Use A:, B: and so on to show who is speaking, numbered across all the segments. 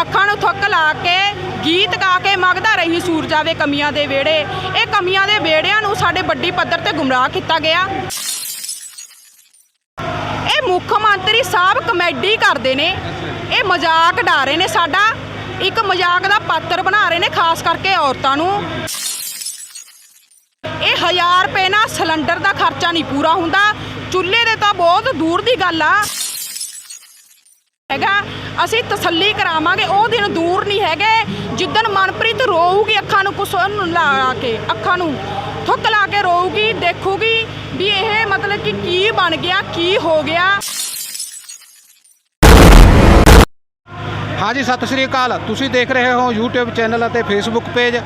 A: ਅੱਖਾਂ ਨੂੰ ਥੁੱਕ ਲਾ ਕੇ ਗੀਤ ਗਾ ਕੇ ਮੰਗਦਾ ਰਹੀ ਸੂਰਜ ਆਵੇ ਕਮੀਆਂ ਦੇ ਵਿਹੜੇ। ਇਹ ਕਮੀਆਂ ਦੇ ਵਿਹੜਿਆਂ ਨੂੰ ਸਾਡੇ ਵੱਡੀ ਪੱਧਰ ਤੇ ਗੁੰਮਰਾਹ ਕੀਤਾ ਗਿਆ। ਇਹ ਮੁੱਖ ਮੰਤਰੀ ਸਾਹਿਬ ਕਮੇਡੀ ਕਰਦੇ ਨੇ। ਇਹ ਮਜ਼ਾਕ ਡਾ ਰਹੇ ਨੇ ਸਾਡਾ। ਇੱਕ ਮਜ਼ਾਕ ਦਾ ਪਾਤਰ ਬਣਾ ਰਹੇ ਨੇ ਖਾਸ ਕਰਕੇ ਔਰਤਾਂ ਨੂੰ। ਇਹ 1000 ਰੁਪਏ ਨਾਲ ਸਿਲੰਡਰ ਦਾ ਖਰਚਾ ਨਹੀਂ ਪੂਰਾ ਹੁੰਦਾ। ਚੁੱਲ੍ਹੇ ਦੇ ਤਾਂ ਬਹੁਤ ਦੂਰ ਦੀ ਗੱਲ ਆ। ਹੈਗਾ। ਅਸੀਂ ਤਸੱਲੀ ਕਰਾਵਾਂਗੇ, ਉਹ ਦਿਨ ਦੂਰ ਨਹੀਂ ਹੈਗੇ। ਜਿੱਦਣ ਮਨਪ੍ਰੀਤ ਰੋਊਗੀ ਅੱਖਾਂ ਨੂੰ, ਕੁਛ ਲਾ ਕੇ, ਅੱਖਾਂ ਨੂੰ, ਥੁੱਕ ਲਾ ਕੇ ਰੋਊਗੀ, ਦੇਖੂਗੀ ਵੀ ਇਹ ਮਤਲਬ ਕਿ ਕੀ ਬਣ ਗਿਆ, ਕੀ ਹੋ ਗਿਆ।
B: ਹਾਂਜੀ, ਸਤਿ ਸ਼੍ਰੀ ਅਕਾਲ। ਤੁਸੀਂ ਦੇਖ ਰਹੇ ਹੋ YouTube ਚੈਨਲ ਅਤੇ Facebook page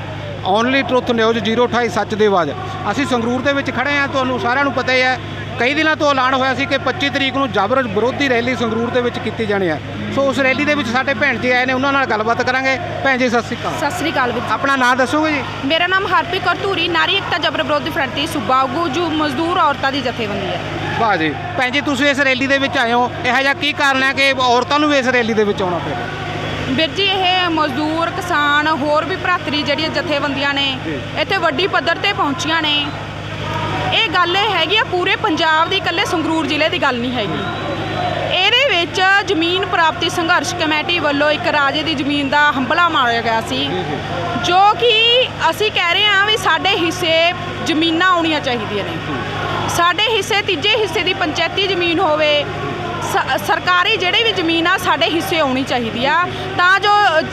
B: only truth news 028 ਸੱਚ ਦੀ ਆਵਾਜ਼। ਅਸੀਂ ਸੰਗਰੂਰ ਦੇ ਵਿੱਚ ਖੜੇ ਹਾਂ, ਤੁਹਾਨੂੰ ਸਾਰਿਆਂ ਨੂੰ ਪਤਾ ਹੀ ਹੈ ਕਈ ਦਿਨਾਂ ਤੋਂ ਐਲਾਨ ਹੋਇਆ ਸੀ ਕਿ 25 ਤਰੀਕ ਨੂੰ ਜਬਰ ਵਿਰੋਧੀ ਰੈਲੀ ਸੰਗਰੂਰ ਦੇ ਵਿੱਚ ਕੀਤੀ ਜਾਣੀ ਹੈ। ਸੋ ਉਸ ਰੈਲੀ ਦੇ ਵਿੱਚ ਸਾਡੇ ਭੈਣ ਜੀ ਆਏ ਨੇ ਉਹਨਾਂ ਨਾਲ ਗੱਲਬਾਤ ਕਰਾਂਗੇ। ਭੈਣ ਜੀ ਸਤਿ ਸ਼੍ਰੀ ਅਕਾਲ।
A: ਸਤਿ ਸ੍ਰੀ ਅਕਾਲ ਵੀਰ
B: ਆਪਣਾ ਨਾਮ ਦੱਸੋਗੇ ਜੀ?
A: ਮੇਰਾ ਨਾਮ ਹਰਪ੍ਰੀਤ ਕੌਰ ਧੂਰੀ ਨਾਰੀ ਏਕਤਾ ਜਬਰ ਵਿਰੋਧੀ ਫਰੰਟ ਦੀ ਸੂਬਾ ਆਗੂ ਜੋ ਮਜ਼ਦੂਰ ਔਰਤਾਂ ਦੀ ਜਥੇਬੰਦੀ ਹੈ।
B: ਵਾਹ ਜੀ। ਭੈਣ ਜੀ ਤੁਸੀਂ ਇਸ ਰੈਲੀ ਦੇ ਵਿੱਚ ਆਏ ਹੋ। ਇਹੋ ਜਿਹਾ ਕੀ ਕਾਰਨ ਹੈ ਕਿ ਔਰਤਾਂ ਨੂੰ ਵੀ ਇਸ ਰੈਲੀ ਦੇ ਵਿੱਚ ਆਉਣਾ ਪਿਆ
A: ਵੀਰ ਜੀ ਇਹ ਮਜ਼ਦੂਰ ਕਿਸਾਨ ਹੋਰ ਵੀ ਭਰਾਤਰੀ ਜਿਹੜੀਆਂ ਜਥੇਬੰਦੀਆਂ ਨੇ। ਇੱਥੇ ਵੱਡੀ ਪੱਧਰ ਤੇ ਪਹੁੰਚੀਆਂ ਨੇ। ਇਹ ਗੱਲ ਹੈਗੀ ਆ, ਪੂਰੇ ਪੰਜਾਬ ਦੀ ਇਕੱਲੇ ਸੰਗਰੂਰ ਜ਼ਿਲ੍ਹੇ ਦੀ ਗੱਲ ਨਹੀਂ ਹੈਗੀ। ਇਹਦੇ ਵਿੱਚ ਜ਼ਮੀਨ ਪ੍ਰਾਪਤੀ ਸੰਘਰਸ਼ ਕਮੇਟੀ ਵੱਲੋਂ ਇੱਕ ਰਾਜੇ ਦੀ ਜ਼ਮੀਨ ਦਾ ਹੰਬਲਾ ਮਾਰਿਆ ਗਿਆ ਸੀ, ਜੋ ਕਿ ਅਸੀਂ ਕਹਿ ਰਹੇ ਹਾਂ ਵੀ ਸਾਡੇ ਹਿੱਸੇ ਜ਼ਮੀਨਾਂ ਆਉਣੀਆਂ ਚਾਹੀਦੀਆਂ ਨੇ। ਸਾਡੇ ਹਿੱਸੇ, ਤੀਜੇ ਹਿੱਸੇ ਦੀ ਪੰਚਾਇਤੀ ਜ਼ਮੀਨ ਹੋਵੇ, ਸ- ਸਰਕਾਰੀ ਜਿਹੜੇ ਵੀ ਜ਼ਮੀਨ ਆ, ਸਾਡੇ ਹਿੱਸੇ ਆਉਣੀ ਚਾਹੀਦੀ ਆ। ਤਾਂ ਜੋ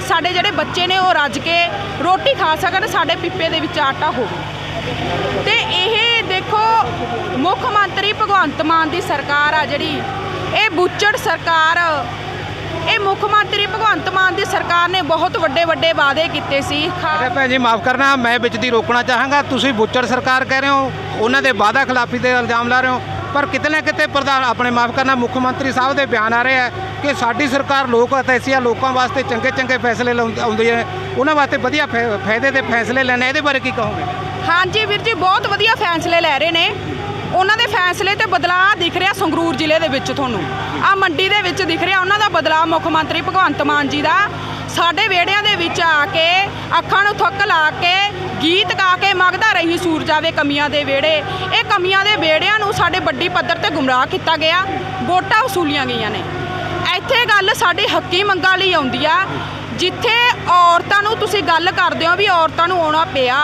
A: ਸਾਡੇ ਜਿਹੜੇ ਬੱਚੇ ਨੇ ਉਹ ਰੱਜ ਕੇ ਰੋਟੀ ਖਾ ਸਕਣ, ਸਾਡੇ ਪਿੱਪੇ ਦੇ ਵਿੱਚ ਆਟਾ ਹੋਵੇ। ਤੇ ਇਹ ਦੇਖੋ, ਮੁੱਖ ਮੰਤਰੀ ਭਗਵੰਤ ਮਾਨ ਦੀ ਸਰਕਾਰ ਆ ਜਿਹੜੀ, ਇਹ ਬੁੱਚੜ ਸਰਕਾਰ। ਇਹ ਮੁੱਖ ਮੰਤਰੀ ਭਗਵੰਤ ਮਾਨ ਦੀ ਸਰਕਾਰ ਨੇ ਬਹੁਤ ਵੱਡੇ ਵੱਡੇ ਵਾਅਦੇ ਕੀਤੇ ਸੀ।
B: ਅੱਛਾ ਭੈਣ ਜੀ, ਮਾਫ ਕਰਨਾ, ਮੈਂ ਵਿੱਚ ਦੀ ਰੋਕਣਾ ਚਾਹਾਂਗਾ। ਤੁਸੀਂ ਬੁੱਚੜ ਸਰਕਾਰ ਕਹਿ ਰਹੇ ਹੋ, ਉਹਨਾਂ ਦੇ ਵਾਅਦਾ ਖਿਲਾਫੀ ਦੇ ਇਲਜ਼ਾਮ ਲਾ ਰਹੇ ਹੋ। ਪਰ ਕਿਤੇ ਨਾ ਕਿਤੇ ਪ੍ਰਧਾਨ ਆਪਣੇ ਮਾਫ ਕਰਨਾ, ਮੁੱਖ ਮੰਤਰੀ ਸਾਹਿਬ ਦੇ ਬਿਆਨ ਆ ਰਹੇ ਆ ਕਿ ਸਾਡੀ ਸਰਕਾਰ ਲੋਕ ਅਤੈਸੀਆ ਲੋਕਾਂ ਵਾਸਤੇ ਚੰਗੇ ਚੰਗੇ ਫੈਸਲੇ ਲਾਉਂਦੀ ਆਉਂਦੀ ਹੈ ਉਹਨਾਂ ਵਾਸਤੇ ਵਧੀਆ ਫਾਇ- ਫਾਇਦੇ ਦੇ ਫੈਸਲੇ ਲੈਣੇ ਇਹਦੇ ਬਾਰੇ ਕੀ ਕਹੋਗੇ?
A: ਹਾਂਜੀ ਵੀਰ ਜੀ, ਬਹੁਤ ਵਧੀਆ ਫੈਸਲੇ ਲੈ ਰਹੇ ਨੇ। ਉਹਨਾਂ ਦੇ ਫੈਸਲੇ ਤੇ ਬਦਲਾਅ ਦਿਖ ਰਿਹਾ ਸੰਗਰੂਰ ਜ਼ਿਲ੍ਹੇ ਦੇ ਵਿੱਚ ਤੁਹਾਨੂੰ। ਆ ਮੰਡੀ ਦੇ ਵਿੱਚ ਦਿਖ ਰਿਹਾ ਉਹਨਾਂ ਦਾ ਬਦਲਾਅ, ਮੁੱਖ ਮੰਤਰੀ ਭਗਵੰਤ ਮਾਨ ਜੀ ਦਾ। ਸਾਡੇ ਵਿਹੜਿਆਂ ਦੇ ਵਿੱਚ ਆ ਕੇ ਅੱਖਾਂ ਨੂੰ ਥੁੱਕ ਲਾ ਕੇ ਗੀਤ ਗਾ ਕੇ ਮੰਗਦਾ ਰਹੀ ਸੂਰਜ ਆਵੇ ਕਮੀਆਂ ਦੇ ਵਿਹੜੇ। ਇਹ ਕਮੀਆਂ ਦੇ ਵਿਹੜਿਆਂ ਨੂੰ ਸਾਡੇ ਵੱਡੀ ਪੱਧਰ ਤੇ ਗੁੰਮਰਾਹ ਕੀਤਾ ਗਿਆ। ਵੋਟਾਂ ਵਸੂਲੀਆਂ ਗਈਆਂ ਨੇ। ਇੱਥੇ ਗੱਲ ਸਾਡੀ ਹੱਕੀ ਮੰਗਾਂ ਲਈ ਆਉਂਦੀ ਆ। ਜਿੱਥੇ ਔਰਤਾਂ ਨੂੰ ਤੁਸੀਂ ਗੱਲ ਕਰਦੇ ਹੋ ਵੀ ਔਰਤਾਂ ਨੂੰ ਆਉਣਾ ਪਿਆ।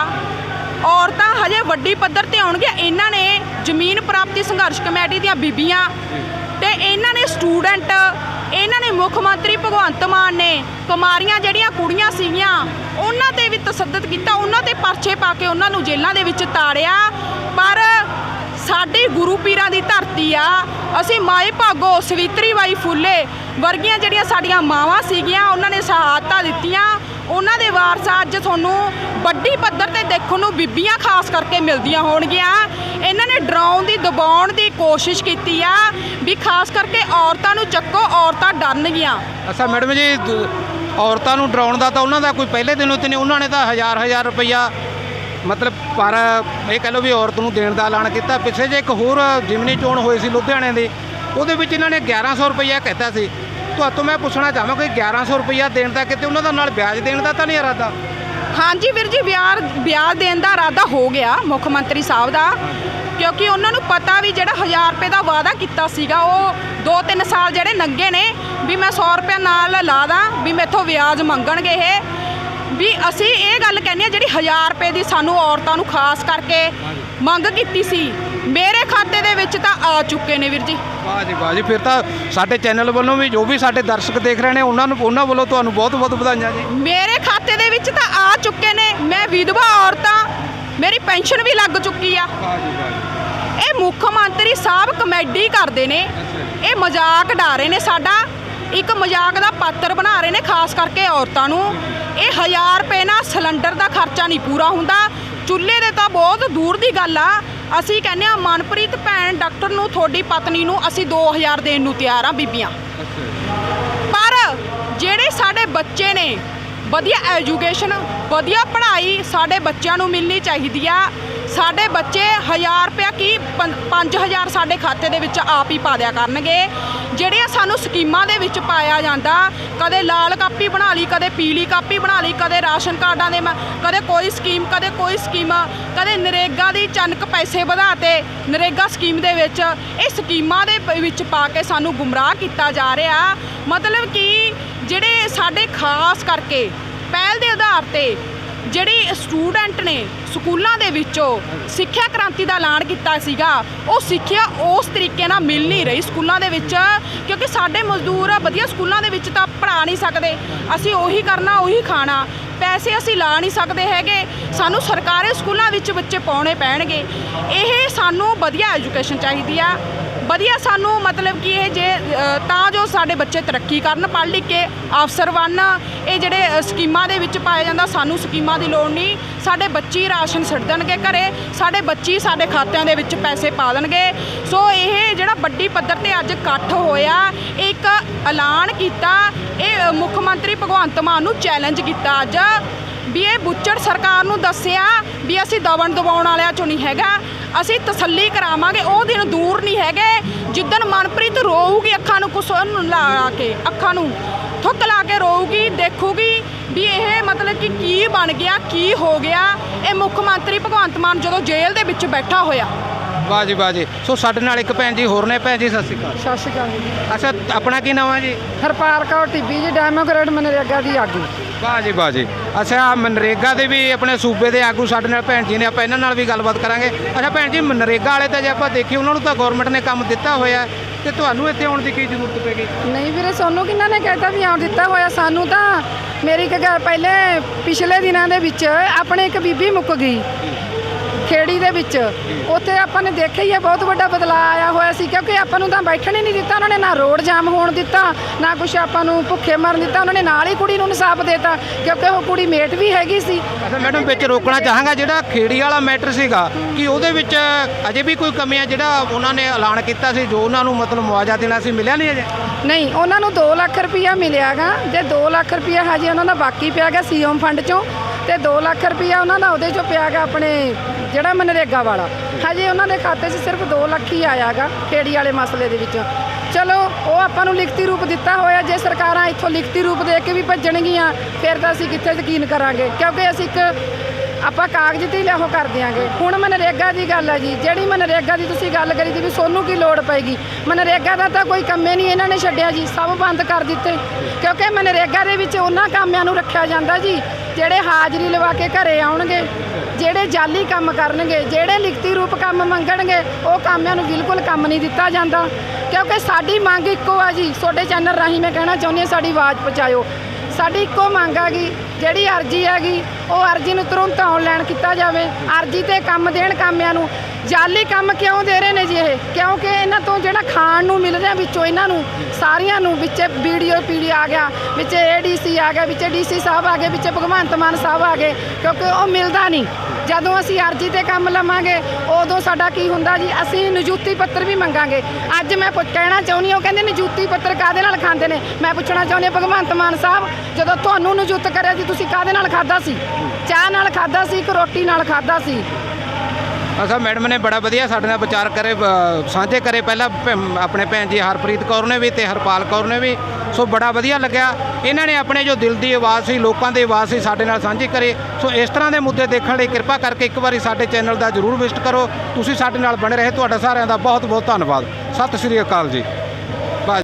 A: ਔਰਤਾਂ ਹਜੇ ਵੱਡੀ ਪੱਧਰ ਤੇ ਆਉਣਗੀਆਂ। ਇਹਨਾਂ ਨੇ ਜ਼ਮੀਨ ਪ੍ਰਾਪਤੀ ਸੰਘਰਸ਼ ਕਮੇਟੀ ਦੀਆਂ ਬੀਬੀਆਂ ਤੇ ਇਹਨਾਂ ਨੇ ਸਟੂਡੈਂਟ ਇਹਨਾਂ ਨੇ ਮੁੱਖ ਮੰਤਰੀ ਭਗਵੰਤ ਮਾਨ ਨੇ ਕੁਮਾਰੀਆਂ ਜਿਹੜੀਆਂ ਕੁੜੀਆਂ ਸੀਗੀਆਂ ਉਹਨਾਂ ਤੇ ਵੀ ਤਸੱਦਦ ਕੀਤਾ। ਉਹਨਾਂ ਤੇ ਪਰਚੇ ਪਾ ਕੇ ਉਹਨਾਂ ਨੂੰ ਜੇਲ੍ਹਾਂ ਦੇ ਵਿੱਚ ਤਾੜਿਆ। ਪਰ ਸਾਡੀ ਗੁਰੂ ਪੀਰਾਂ ਦੀ ਧਰਤੀ ਆ। ਅਸੀਂ ਮਾਏ ਭਾਗੋ ਸਵਿਤਰੀ ਬਾਈ ਫੁੱਲੇ ਵਰਗੀਆਂ ਜਿਹੜੀਆਂ ਸਾਡੀਆਂ ਮਾਵਾਂ ਸੀਗੀਆਂ ਉਹਨਾਂ ਨੇ ਸ਼ਹਾਦਤਾਂ ਦਿੱਤੀਆਂ। ਉਹਨਾਂ ਦੇ ਵਾਰਸ ਅੱਜ ਤੁਹਾਨੂੰ ਵੱਡੀ ਪੱਧਰ ਤੇ ਦੇਖਣ ਨੂੰ ਬੀਬੀਆਂ ਖਾਸ ਕਰਕੇ ਮਿਲਦੀਆਂ ਹੋਣਗੀਆਂ। ਇਹਨਾਂ ਨੇ ਡਰਾਉਣ ਦੀ, ਦਬਾਉਣ ਦੀ ਕੋਸ਼ਿਸ਼ ਕੀਤੀ ਆ ਵੀ ਖਾਸ ਕਰਕੇ ਔਰਤਾਂ ਨੂੰ ਚੱਕੋ, ਔਰਤਾਂ ਡਰਨਗੀਆਂ।
B: ਅੱਛਾ, ਮੈਡਮ ਜੀ ਔਰਤਾਂ ਨੂੰ ਡਰਾਉਣ ਦਾ ਤਾਂ ਉਹਨਾਂ ਦਾ ਕੋਈ ਪਹਿਲੇ ਦਿਨੋਂ ਤੇ ਨਹੀਂ, ਉਹਨਾਂ ਨੇ ਤਾਂ ਹਜ਼ਾਰ ਹਜ਼ਾਰ ਰੁਪਈਆ ਮਤਲਬ ਪਰ ਇਹ ਕਹ ਲਓ ਵੀ ਔਰਤ ਨੂੰ ਦੇਣ ਦਾ ਐਲਾਨ ਕੀਤਾ। ਪਿੱਛੇ ਜੇ ਇੱਕ ਹੋਰ ਜਿਮਨੀ ਚੋਣ ਹੋਈ ਸੀ ਲੁਧਿਆਣੇ ਦੀ, ਉਹਦੇ ਵਿੱਚ ਇਹਨਾਂ ਨੇ 1100 ਰੁਪਈਆ ਕਹਿਤਾ ਸੀ। ਤੁਹਾਤੋਂ ਮੈਂ ਪੁੱਛਣਾ ਚਾਹਾਂਗਾ ਕਿ 1100 ਰੁਪਈਆ ਦੇਣ ਦਾ ਕਿਤੇ ਉਹਨਾਂ ਦਾ ਨਾਲ ਵਿਆਜ ਦੇਣ ਦਾ ਤਾਂ ਨਹੀਂ ਇਰਾਦਾ?
A: ਹਾਂਜੀ ਵੀਰ ਜੀ ਵਿਆਹ ਵਿਆਹ ਦੇਣ ਦਾ ਇਰਾਦਾ ਹੋ ਗਿਆ ਮੁੱਖ ਮੰਤਰੀ ਸਾਹਿਬ ਦਾ, ਕਿਉਂਕਿ ਉਹਨਾਂ ਨੂੰ ਪਤਾ ਵੀ ਜਿਹੜਾ 1000 ਰੁਪਏ ਦਾ ਵਾਅਦਾ ਕੀਤਾ ਸੀਗਾ, ਉਹ 2-3 ਸਾਲ ਜਿਹੜੇ ਲੰਘੇ ਨੇ, ਵੀ ਮੈਂ 100 ਰੁਪਏ ਨਾਲ ਲਾ ਦਾਂ, ਵੀ ਮੈਥੋਂ ਵਿਆਜ ਮੰਗਣਗੇ ਇਹ। ਵੀ ਅਸੀਂ ਇਹ ਗੱਲ ਕਹਿੰਦੇ ਆ ਜਿਹੜੀ 1000 ਰੁਪਏ ਦੀ ਸਾਨੂੰ ਔਰਤਾਂ ਨੂੰ ਖਾਸ ਕਰਕੇ ਮੰਗ ਕੀਤੀ ਸੀ, ਮੇਰੇ ਖਾਤੇ ਦੇ ਵਿੱਚ ਤਾਂ ਆ ਚੁੱਕੇ ਨੇ ਵੀਰ ਜੀ।
B: ਵਾਹ ਜੀ ਵਾਹ ਜੀ। ਫਿਰ ਤਾਂ ਸਾਡੇ ਚੈਨਲ ਵੱਲੋਂ ਵੀ ਜੋ ਵੀ ਸਾਡੇ ਦਰਸ਼ਕ ਦੇਖ ਰਹੇ ਨੇ ਉਹਨਾਂ ਨੂੰ ਉਹਨਾਂ ਵੱਲੋਂ ਤੁਹਾਨੂੰ ਬਹੁਤ ਬਹੁਤ ਵਧਾਈਆਂ ਜੀ।
A: ਮੇਰੇ ਖਾਤੇ ਦੇ ਵਿੱਚ ਤਾਂ ਆ ਚੁੱਕੇ ਨੇ। ਮੈਂ ਵਿਧਵਾ ਔਰਤਾਂ ਮੇਰੀ ਪੈਨਸ਼ਨ ਵੀ ਲੱਗ ਚੁੱਕੀ ਆ।
B: ਵਾਹ ਜੀ ਵਾਹ
A: ਇਹ ਮੁੱਖ ਮੰਤਰੀ ਸਾਹਿਬ ਕਮੇਡੀ ਕਰਦੇ ਨੇ। ਇਹ ਮਜ਼ਾਕ ਡਾ ਰਹੇ ਨੇ ਸਾਡਾ। ਇੱਕ ਮਜ਼ਾਕ ਦਾ ਪਾਤਰ ਬਣਾ ਰਹੇ ਨੇ ਖਾਸ ਕਰਕੇ ਔਰਤਾਂ ਨੂੰ। ਇਹ 1000 ਰੁਪਏ ਨਾਲ ਸਿਲੰਡਰ ਦਾ ਖਰਚਾ ਨਹੀਂ ਪੂਰਾ ਹੁੰਦਾ। ਚੁੱਲ੍ਹੇ ਦੇ ਤਾਂ ਬਹੁਤ ਦੂਰ ਦੀ ਗੱਲ ਆ। ਅਸੀਂ ਕਹਿੰਦੇ ਆ ਮਨਪ੍ਰੀਤ ਭੈਣ ਡਾਕਟਰ ਨੂੰ, ਤੁਹਾਡੀ ਪਤਨੀ ਨੂੰ ਅਸੀਂ 2000 ਦੇਣ ਨੂੰ ਤਿਆਰ ਆ ਬੀਬੀਆਂ। ਪਰ ਜਿਹੜੇ ਸਾਡੇ ਬੱਚੇ ਨੇ, ਵਧੀਆ ਐਜੂਕੇਸ਼ਨ ਵਧੀਆ ਪੜ੍ਹਾਈ ਸਾਡੇ ਬੱਚਿਆਂ ਨੂੰ ਮਿਲਣੀ ਚਾਹੀਦੀ ਆ। ਸਾਡੇ ਬੱਚੇ 1000 ਰੁਪਇਆ ਕੀ 5000 ਸਾਡੇ ਖਾਤੇ ਦੇ ਵਿੱਚ ਆਪ ਹੀ ਪਾ ਦਿਆ ਕਰਨਗੇ। ਜਿਹੜੀਆਂ ਸਾਨੂੰ ਸਕੀਮਾਂ ਦੇ ਵਿੱਚ ਪਾਇਆ ਜਾਂਦਾ, ਕਦੇ ਲਾਲ ਕਾਪੀ ਬਣਾ ਲਈ, ਕਦੇ ਪੀਲੀ ਕਾਪੀ ਬਣਾ ਲਈ, ਕਦੇ ਰਾਸ਼ਨ ਕਾਰਡਾਂ ਦੇ ਕਦੇ ਕੋਈ ਸਕੀਮ, ਕਦੇ ਕੋਈ ਸਕੀਮ, ਕਦੇ ਨਰੇਗਾ ਦੀ ਚੰਨਕ ਪੈਸੇ ਵਧਾਤੇ ਨਰੇਗਾ ਸਕੀਮ ਦੇ ਵਿੱਚ ਇਹ ਸਕੀਮਾਂ ਦੇ ਵਿੱਚ ਪਾ ਕੇ ਸਾਨੂੰ ਗੁੰਮਰਾਹ ਕੀਤਾ ਜਾ ਰਿਹਾ। ਮਤਲਬ ਕਿ ਜਿਹੜੇ ਸਾਡੇ ਖਾਸ ਕਰਕੇ ਪਹਿਲ ਦੇ ਆਧਾਰ ਤੇ ਜਿਹੜੀ ਸਟੂਡੈਂਟ ਨੇ ਸਕੂਲਾਂ ਦੇ ਵਿੱਚੋਂ ਸਿੱਖਿਆ ਕ੍ਰਾਂਤੀ ਦਾ ਐਲਾਨ ਕੀਤਾ ਸੀਗਾ। ਉਹ ਸਿੱਖਿਆ ਉਸ ਤਰੀਕੇ ਨਾਲ ਮਿਲ ਨਹੀਂ ਰਹੀ ਸਕੂਲਾਂ ਦੇ ਵਿੱਚ, ਕਿਉਂਕਿ ਸਾਡੇ ਮਜ਼ਦੂਰ ਵਧੀਆ ਸਕੂਲਾਂ ਦੇ ਵਿੱਚ ਤਾਂ ਪੜ੍ਹਾ ਨਹੀਂ ਸਕਦੇ। ਅਸੀਂ ਉਹੀ ਕਰਨਾ, ਉਹੀ ਖਾਣਾ। ਪੈਸੇ ਅਸੀਂ ਲਾ ਨਹੀਂ ਸਕਦੇ ਹੈਗੇ। ਸਾਨੂੰ ਸਰਕਾਰੀ ਸਕੂਲਾਂ ਵਿੱਚ ਬੱਚੇ ਪਾਉਣੇ ਪੈਣਗੇ। ਇਹ ਸਾਨੂੰ ਵਧੀਆ ਐਜੂਕੇਸ਼ਨ ਚਾਹੀਦੀ ਆ। ਵਧੀਆ ਸਾਨੂੰ ਮਤਲਬ ਕਿ ਇਹ ਜੇ ਤਾਂ ਜੋ ਸਾਡੇ ਬੱਚੇ ਤਰੱਕੀ ਕਰਨ, ਪੜ੍ਹ ਲਿਖ ਕੇ ਅਫਸਰ ਬਣਨ। ਇਹ ਜਿਹੜੇ ਸਕੀਮਾਂ ਦੇ ਵਿੱਚ ਪਾਇਆ ਜਾਂਦਾ, ਸਾਨੂੰ ਸਕੀਮਾਂ ਦੀ ਲੋੜ ਨਹੀਂ। ਸਾਡੇ ਬੱਚੇ ਰਾਸ਼ਨ ਛੱਡ ਦੇਣਗੇ ਘਰੇ, ਸਾਡੇ ਬੱਚੀ ਸਾਡੇ ਖਾਤਿਆਂ ਦੇ ਵਿੱਚ ਪੈਸੇ ਪਾ ਦੇਣਗੇ। ਸੋ ਇਹ ਜਿਹੜਾ ਵੱਡੀ ਪੱਧਰ ਤੇ ਅੱਜ ਇਕੱਠ ਹੋਇਆ, ਇੱਕ ਐਲਾਨ ਕੀਤਾ, ਇਹ ਮੁੱਖ ਮੰਤਰੀ ਭਗਵੰਤ ਮਾਨ ਨੂੰ ਚੈਲੰਜ ਕੀਤਾ ਅੱਜ। ਵੀ ਇਹ ਬੁੱਚੜ ਸਰਕਾਰ ਨੂੰ ਦੱਸਿਆ ਵੀ ਅਸੀਂ ਦਵਣ ਦਬਾਉਣ ਵਾਲਿਆਂ ਚੋਂ ਨਹੀਂ ਹੈਗਾ, ਅਸੀਂ ਤਸੱਲੀ ਕਰਾਵਾਂਗੇ, ਉਹ ਦਿਨ ਦੂਰ ਨਹੀਂ ਹੈਗੇ। ਜਿੱਦਣ ਮਨਪ੍ਰੀਤ ਰੋਊਗੀ ਅੱਖਾਂ ਨੂੰ ਕੁਛ ਲਾ ਕੇ, ਅੱਖਾਂ ਨੂੰ। ਥੁੱਕ ਲਾ ਕੇ ਰੋਊਗੀ ਦੇਖੂਗੀ ਵੀ ਇਹ ਮਤਲਬ ਕਿ ਕੀ ਬਣ ਗਿਆ ਕੀ ਹੋ ਗਿਆ। ਇਹ ਮੁੱਖ ਮੰਤਰੀ ਭਗਵੰਤ ਮਾਨ ਜਦੋਂ ਜੇਲ੍ਹ ਦੇ ਵਿੱਚ ਬੈਠਾ ਹੋਇਆ।
B: ਵਾਹ ਜੀ ਵਾਹ ਜੀ। ਸੋ ਸਾਡੇ ਨਾਲ ਇੱਕ ਭੈਣ ਜੀ ਹੋਰ ਨੇ। ਭੈਣ ਜੀ ਸਤਿ ਸ਼੍ਰੀ ਅਕਾਲ।
C: ਸਤਿ ਸ਼੍ਰੀ ਅਕਾਲ ਜੀ।
B: ਅੱਛਾ ਆਪਣਾ ਕੀ ਨਾਮ ਹੈ ਜੀ?
C: ਹਰਪਾਲ ਕੌਰ ਟਿੱਬੀ ਜੀ ਡੈਮੋਕ੍ਰੇਟ ਮਨਰੇਗਾ ਦੀ ਆਗੂ।
B: ਵਾਹ ਜੀ ਵਾਹ ਜੀ। ਅੱਛਾ ਮਨਰੇਗਾ ਦੇ ਵੀ ਆਪਣੇ ਸੂਬੇ ਦੇ ਆਗੂ ਸਾਡੇ ਨਾਲ ਭੈਣ ਜੀ ਨੇ ਆਪਾਂ ਇਹਨਾਂ ਨਾਲ ਵੀ ਗੱਲਬਾਤ ਕਰਾਂਗੇ। ਅੱਛਾ ਭੈਣ ਜੀ ਮਨਰੇਗਾ ਵਾਲੇ ਤਾਂ ਜੇ ਆਪਾਂ ਦੇਖੀਏ ਉਹਨਾਂ ਨੂੰ ਤਾਂ ਗਵਰਨਮੈਂਟ ਨੇ ਕੰਮ ਦਿੱਤਾ ਹੋਇਆ ਹੈ, ਤੇ ਤੁਹਾਨੂੰ ਇੱਥੇ ਆਉਣ ਦੀ ਕੀ ਜ਼ਰੂਰਤ ਪੈ ਗਈ?
C: ਨਹੀਂ ਵੀਰੇ, ਸੋਨੂੰ ਕਿੰਨਾ ਨੇ ਕਹਿਤਾ ਵੀ ਆਉਣ ਦਿੱਤਾ ਹੋਇਆ? ਸਾਨੂੰ ਤਾਂ ਮੇਰੀ ਇੱਕ ਗੱਲ ਪਹਿਲੇ ਪਿਛਲੇ ਦਿਨਾਂ ਦੇ ਵਿੱਚ ਆਪਣੇ ਇੱਕ ਬੀਬੀ ਮੁੱਕ ਗਈ। ਖੇੜੀ ਦੇ ਵਿੱਚ। ਉੱਥੇ ਆਪਾਂ ਨੇ ਦੇਖਿਆ ਹੀ ਹੈ ਬਹੁਤ ਵੱਡਾ ਬਦਲਾਅ ਆਇਆ ਹੋਇਆ ਸੀ ਕਿਉਂਕਿ ਆਪਾਂ ਨੂੰ ਤਾਂ ਬੈਠਣ ਹੀ ਨਹੀਂ ਦਿੱਤਾ ਉਹਨਾਂ ਨੇ ਨਾ ਰੋਡ ਜਾਮ ਹੋਣ ਦਿੱਤਾ ਨਾ ਕੁਛ ਆਪਾਂ ਨੂੰ ਭੁੱਖੇ ਮਰਨ ਦਿੱਤਾ ਉਹਨਾਂ ਨੇ ਨਾਲ ਹੀ ਕੁੜੀ ਨੂੰ ਇਨਸਾਫ ਦਿੱਤਾ ਕਿਉਂਕਿ ਉਹ ਕੁੜੀ ਮੇਟ ਵੀ ਹੈਗੀ ਸੀ।
B: ਅੱਛਾ ਮੈਡਮ ਵਿੱਚ ਰੋਕਣਾ ਚਾਹਾਂਗਾ ਜਿਹੜਾ ਖੇੜੀ ਵਾਲਾ ਮੈਟਰ ਸੀਗਾ ਕਿ ਉਹਦੇ ਵਿੱਚ ਅਜੇ ਵੀ ਕੋਈ ਕਮੀਆਂ ਜਿਹੜਾ ਉਹਨਾਂ ਨੇ ਐਲਾਨ ਕੀਤਾ ਸੀ ਜੋ ਉਹਨਾਂ ਨੂੰ ਮਤਲਬ ਮੁਆਵਜ਼ਾ ਦੇਣਾ ਸੀ ਮਿਲਿਆ ਨਹੀਂ ਅਜੇ?
C: ਨਹੀਂ ਉਹਨਾਂ ਨੂੰ 2 ਲੱਖ ਰੁਪਇਆ ਮਿਲਿਆਗਾ ਜੇ 2 ਲੱਖ ਰੁਪਇਆ ਹਜੇ ਉਹਨਾਂ ਦਾ ਬਾਕੀ ਪਿਆਗਾ ਸੀਐਮ ਫੰਡ ਚੋਂ ਤੇ 2 ਲੱਖ ਰੁਪਇਆ ਉਹਨਾਂ ਦਾ ਉਹਦੇ ਚੋਂ ਪਿਆਗਾ ਆਪਣੇ ਜਿਹੜਾ ਮਨਰੇਗਾ ਵਾਲਾ। ਹਜੇ ਉਹਨਾਂ ਦੇ ਖਾਤੇ 'ਚ ਸਿਰਫ 2 ਲੱਖ ਹੀ ਆਇਆਗਾ ਖੇੜੀ ਵਾਲੇ ਮਸਲੇ ਦੇ ਵਿੱਚ। ਚਲੋ, ਉਹ ਆਪਾਂ ਨੂੰ ਲਿਖਤੀ ਰੂਪ ਦਿੱਤਾ ਹੋਇਆ। ਜੇ ਸਰਕਾਰਾਂ ਇੱਥੋਂ ਲਿਖਤੀ ਰੂਪ ਦੇ ਕੇ ਵੀ ਭੱਜਣਗੀਆਂ, ਫਿਰ ਤਾਂ ਅਸੀਂ ਕਿੱਥੇ ਯਕੀਨ ਕਰਾਂਗੇ? ਕਿਉਂਕਿ ਅਸੀਂ ਇੱਕ, ਆਪਾਂ ਕਾਗਜ਼ ਤੇ ਹੀ ਕਰ ਦਿਆਂਗੇ। ਹੁਣ ਮਨਰੇਗਾ ਦੀ ਗੱਲ ਹੈ ਜੀ। ਜਿਹੜੀ ਮਨਰੇਗਾ ਦੀ ਤੁਸੀਂ ਗੱਲ ਕਰੀ ਸੀ ਵੀ ਸੋਨੂੰ ਕੀ ਲੋੜ ਪਏਗੀ? ਮਨਰੇਗਾ ਦਾ ਤਾਂ ਕੋਈ ਕੰਮੇ ਨਹੀਂ ਇਹਨਾਂ ਨੇ ਛੱਡਿਆ ਜੀ। ਸਭ ਬੰਦ ਕਰ ਦਿੱਤੇ। ਕਿਉਂਕਿ ਮਨਰੇਗਾ ਦੇ ਵਿੱਚ ਉਹਨਾਂ ਕਾਮਿਆਂ ਨੂੰ ਰੱਖਿਆ ਜਾਂਦਾ ਜੀ, ਜਿਹੜੇ ਹਾਜ਼ਰੀ ਲਵਾ ਕੇ ਘਰੇ ਆਉਣਗੇ। ਜਿਹੜੇ ਜਾਲੀ ਕੰਮ ਕਰਨਗੇ, ਜਿਹੜੇ ਲਿਖਤੀ ਰੂਪ ਕੰਮ ਮੰਗਣਗੇ, ਉਹ ਕਾਮਿਆਂ ਨੂੰ ਬਿਲਕੁਲ ਕੰਮ ਨਹੀਂ ਦਿੱਤਾ ਜਾਂਦਾ। ਕਿਉਂਕਿ ਸਾਡੀ ਮੰਗ ਇੱਕੋ ਆ ਜੀ, ਤੁਹਾਡੇ ਚੈਨਲ ਰਾਹੀਂ ਮੈਂ ਕਹਿਣਾ ਚਾਹੁੰਦੀ ਹਾਂ, ਸਾਡੀ ਆਵਾਜ਼ ਪਹੁੰਚਾਇਓ। ਸਾਡੀ ਇੱਕੋ ਮੰਗ ਹੈਗੀ ਜਿਹੜੀ ਅਰਜੀ ਹੈਗੀ, ਉਹ ਅਰਜੀ ਨੂੰ ਤੁਰੰਤ ਆਨਲਾਈਨ ਕੀਤਾ ਜਾਵੇ, ਅਰਜੀ ਤੇ ਕੰਮ ਦੇਣ ਕਾਮਿਆਂ ਨੂੰ। ਜਾਲੀ ਕੰਮ ਕਿਉਂ ਦੇ ਰਹੇ ਨੇ ਜੀ ਇਹ? ਕਿਉਂਕਿ ਇਹਨਾਂ ਤੋਂ ਜਿਹੜਾ ਖਾਣ ਨੂੰ ਮਿਲ ਰਿਹਾ ਵਿੱਚੋਂ ਇਹਨਾਂ ਨੂੰ, ਸਾਰੀਆਂ ਨੂੰ, ਵਿੱਚ ਵੀਡੀਓ ਪੀਡੀ ਆ ਗਿਆ, ਵਿੱਚ ਏਡੀਸੀ ਆ ਗਿਆ, ਵਿੱਚ ਡੀਸੀ ਸਾਹਿਬ ਆ ਗਏ, ਵਿੱਚ ਭਗਵੰਤ ਮਾਨ ਸਾਹਿਬ ਆ ਗਏ, ਕਿਉਂਕਿ ਉਹ ਮਿਲਦਾ ਨਹੀਂ। ਜਦੋਂ ਅਸੀਂ ਅਰਜੀ ਤੇ ਕੰਮ ਲਵਾਂਗੇ, ਉਦੋਂ ਸਾਡਾ ਕੀ ਹੁੰਦਾ ਜੀ? ਅਸੀਂ ਨਿਯੁਕਤੀ ਪੱਤਰ ਵੀ ਮੰਗਾਂਗੇ। ਅੱਜ ਮੈਂ ਕਹਿਣਾ ਚਾਹੁੰਦੀ ਹਾਂ, ਉਹ ਕਹਿੰਦੇ ਨਿਯੁਕਤੀ ਪੱਤਰ ਕਾਦੇ ਨਾਲ ਖਾਂਦੇ ਨੇ? ਮੈਂ ਪੁੱਛਣਾ ਚਾਹੁੰਦੀ ਹਾਂ, ਭਗਵੰਤ ਮਾਨ ਸਾਹਿਬ, ਜਦੋਂ ਤੁਹਾਨੂੰ ਨਿਯੁਕਤ ਕਰਿਆ ਜੀ, ਤੁਸੀਂ ਕਾਦੇ ਨਾਲ ਖਾਦਾ ਸੀ? ਚਾਹ ਨਾਲ ਖਾਦਾ ਸੀ ਕਿ ਰੋਟੀ ਨਾਲ ਖਾਦਾ ਸੀ?
B: ਅੱਛਾ, ਮੈਡਮ ਨੇ ਬੜਾ ਵਧੀਆ ਸਾਡੇ ਨਾਲ ਵਿਚਾਰ ਕਰੇ ਸਾਂਝੇ ਕਰੇ। ਪਹਿਲਾਂ ਆਪਣੇ ਭੈਣ ਜੀ ਹਰਪ੍ਰੀਤ ਕੌਰ ਨੇ ਵੀ ਤੇ ਹਰਪਾਲ ਕੌਰ ਨੇ ਵੀ। ਸੋ ਬੜਾ ਵਧੀਆ ਲੱਗਿਆ। ਇਹਨਾਂ ਨੇ ਆਪਣੇ ਜੋ ਦਿਲ ਦੀ ਆਵਾਜ਼ ਸੀ, ਲੋਕਾਂ ਦੀ ਆਵਾਜ਼ ਸੀ ਸਾਡੇ ਨਾਲ ਸਾਂਝੀ ਕਰੇ। ਸੋ ਇਸ ਤਰ੍ਹਾਂ ਦੇ ਮੁੱਦੇ ਦੇਖਣ ਲਈ ਕਿਰਪਾ ਕਰਕੇ ਇੱਕ ਵਾਰੀ ਸਾਡੇ ਚੈਨਲ ਦਾ ਜਰੂਰ ਵਿਜ਼ਿਟ ਕਰੋ। ਤੁਸੀਂ ਸਾਡੇ ਨਾਲ ਬਣੇ ਰਹੇ। ਤੁਹਾਡਾ ਸਾਰਿਆਂ ਦਾ ਬਹੁਤ ਬਹੁਤ ਧੰਨਵਾਦ। ਸਤਿ ਸ਼੍ਰੀ ਅਕਾਲ ਜੀ। ਬਾਏ।